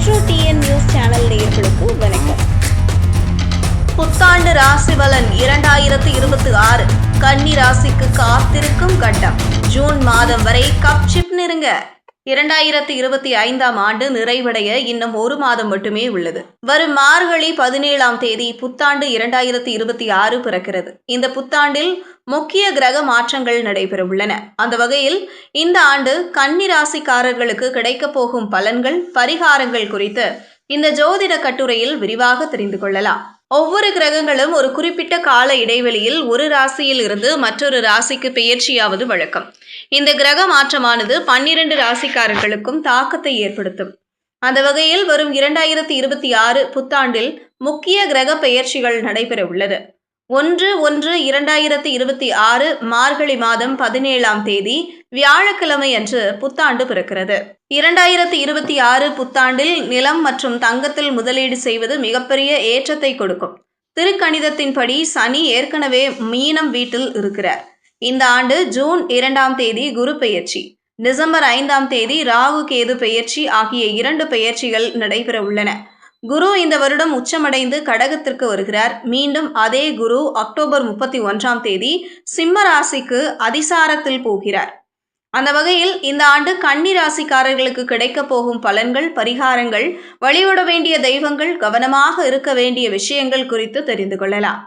Metro TN news channel நேயர்களுக்கு வணக்கம். புத்தாண்டு ராசி பலன் இரண்டாயிரத்து இருபத்தி ஆறு. கன்னி ராசிக்கு காத்திருக்கும் கட்டம். ஜூன் மாதம் வரை கப்சிப் நெருங்க. இரண்டாயிரத்து இருபத்தி ஐந்தாம் ஆண்டு நிறைவடைய இன்னும் ஒரு மாதம் மட்டுமே உள்ளது. வரும் மார்கழி பதினேழாம் தேதி புத்தாண்டு இரண்டாயிரத்து இருபத்தி ஆறு பிறக்கிறது. இந்த புத்தாண்டில் முக்கிய கிரக மாற்றங்கள் நடைபெற உள்ளன. அந்த வகையில் இந்த ஆண்டு கன்னி ராசிக்காரர்களுக்கு கிடைக்கப் போகும் பலன்கள் பரிகாரங்கள் குறித்து இந்த ஜோதிட கட்டுரையில் விரிவாக தெரிந்து கொள்ளலாம். ஒவ்வொரு கிரகங்களும் ஒரு குறிப்பிட்ட கால இடைவெளியில் ஒரு ராசியில் இருந்து மற்றொரு ராசிக்கு பெயர்ச்சியாவது வழக்கம். இந்த கிரக மாற்றமானது பன்னிரண்டு ராசிக்காரர்களுக்கும் தாக்கத்தை ஏற்படுத்தும். அந்த வகையில் வரும் இரண்டாயிரத்தி இருபத்தி ஆறு புத்தாண்டில் முக்கிய கிரக பெயர்ச்சிகள் நடைபெற உள்ளது. ஒன்று ஒன்று இரண்டாயிரத்தி இருபத்தி ஆறு மார்கழி மாதம் பதினேழாம் தேதி வியாழக்கிழமை அன்று புத்தாண்டு பிறக்கிறது. இரண்டாயிரத்தி இருபத்தி ஆறு புத்தாண்டில் நிலம் மற்றும் தங்கத்தில் முதலீடு செய்வது மிகப்பெரிய ஏற்றத்தை கொடுக்கும். திருக்கணிதத்தின்படி சனி ஏற்கனவே மீனம் வீட்டில் இருக்கிறார். இந்த ஆண்டு ஜூன் இரண்டாம் தேதி குரு பெயர்ச்சி டிசம்பர் ஐந்தாம் தேதி ராகு கேது பெயர்ச்சி ஆகிய இரண்டு பெயர்ச்சிகள் நடைபெற உள்ளன. குரு இந்த வருடம் உச்சமடைந்து கடகத்திற்கு வருகிறார். மீண்டும் அதே குரு அக்டோபர் முப்பத்தி ஒன்றாம் தேதி சிம்ம ராசிக்கு அதிசாரத்தில் போகிறார். அந்த வகையில் இந்த ஆண்டு கன்னி ராசிக்காரர்களுக்கு கிடைக்கப் போகும் பலன்கள் பரிகாரங்கள் வழிபட வேண்டிய தெய்வங்கள் கவனமாக இருக்க வேண்டிய விஷயங்கள் குறித்து தெரிந்து கொள்ளலாம்.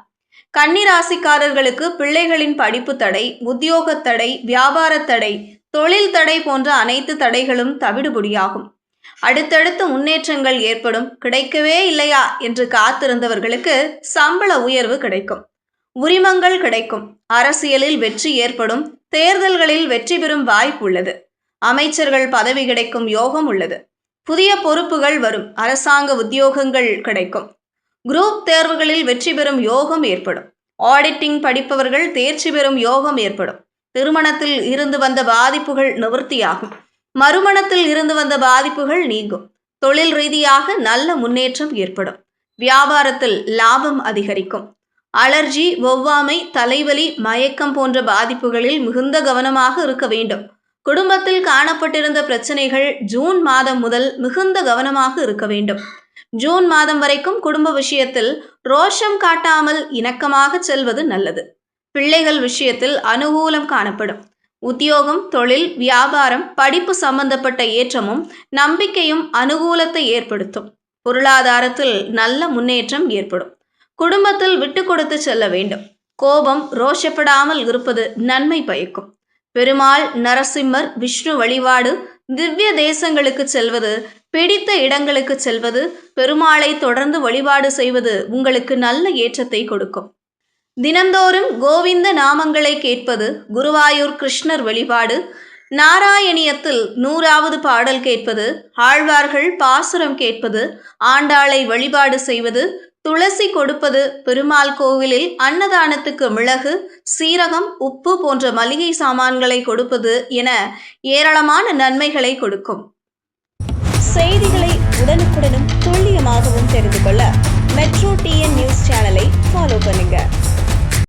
கன்னிராசிக்காரர்களுக்கு பிள்ளைகளின் படிப்பு தடை உத்தியோக தடை வியாபார தடை தொழில் தடை போன்ற அனைத்து தடைகளும் தவிடுபடியாகும். அடுத்தடுத்து முன்னேற்றங்கள் ஏற்படும். கிடைக்கவே இல்லையா என்று காத்திருந்தவர்களுக்கு சம்பள உயர்வு கிடைக்கும். உரிமங்கள் கிடைக்கும். அரசியலில் வெற்றி ஏற்படும். தேர்தல்களில் வெற்றி பெறும் வாய்ப்பு உள்ளது. அமைச்சர்கள் பதவி கிடைக்கும் யோகம் உள்ளது. புதிய பொறுப்புகள் வரும். அரசாங்க உத்தியோகங்கள் கிடைக்கும். குரூப் தேர்வுகளில் வெற்றி பெறும் யோகம் ஏற்படும். ஆடிட்டிங் படிப்பவர்கள் தேர்ச்சி பெறும் யோகம் ஏற்படும். திருமணத்தில் இருந்து வந்த பாதிப்புகள் நிவர்த்தியாகும். மறுமணத்தில் இருந்து வந்த பாதிப்புகள் நீங்கும். தொழில் ரீதியாக நல்ல முன்னேற்றம் ஏற்படும். வியாபாரத்தில் லாபம் அதிகரிக்கும். அலர்ஜி ஒவ்வாமை தலைவலி மயக்கம் போன்ற பாதிப்புகளில் மிகுந்த கவனமாக இருக்க வேண்டும். குடும்பத்தில் காணப்பட்டிருந்த பிரச்சனைகள் ஜூன் மாதம் முதல் மிகுந்த கவனமாக இருக்க வேண்டும். ஜூன் மாதம் வரைக்கும் குடும்ப விஷயத்தில் ரோஷம் காட்டாமல் இணக்கமாக செல்வது நல்லது. பிள்ளைகள் விஷயத்தில் அனுகூலம் காணப்படும். உத்தியோகம் தொழில் வியாபாரம் படிப்பு சம்பந்தப்பட்ட ஏற்றமும் நம்பிக்கையும் அனுகூலத்தை ஏற்படுத்தும். பொருளாதாரத்தில் நல்ல முன்னேற்றம் ஏற்படும். குடும்பத்தில் விட்டு கொடுத்து செல்ல வேண்டும். கோபம் ரோஷப்படாமல் இருப்பது நன்மை பயக்கும். பெருமாள் நரசிம்மர் விஷ்ணு வழிபாடு திவ்ய தேசங்களுக்கு செல்வது பிடித்த இடங்களுக்கு செல்வது பெருமாளை தொடர்ந்து வழிபாடு செய்வது உங்களுக்கு நல்ல ஏற்றத்தை கொடுக்கும். தினந்தோறும் கோவிந்த நாமங்களை கேட்பது குருவாயூர் கிருஷ்ணர் வழிபாடு நாராயணியத்தில் நூறாவது பாடல் கேட்பது ஆழ்வார்கள் பாசுரம் கேட்பது ஆண்டாளை வழிபாடு செய்வது துளசி கொடுப்பது பெருமாள் கோவிலில் அன்னதானத்துக்கு மிளகு சீரகம் உப்பு போன்ற மளிகை சாமான்களை கொடுப்பது என ஏராளமான நன்மைகளை கொடுக்கும். செய்திகளை உடனுக்குடனும் துல்லியமாகவும் தெரிந்து கொள்ள மெட்ரோ டிஎன் நியூஸ் சேனலை ஃபாலோ பண்ணுங்கள்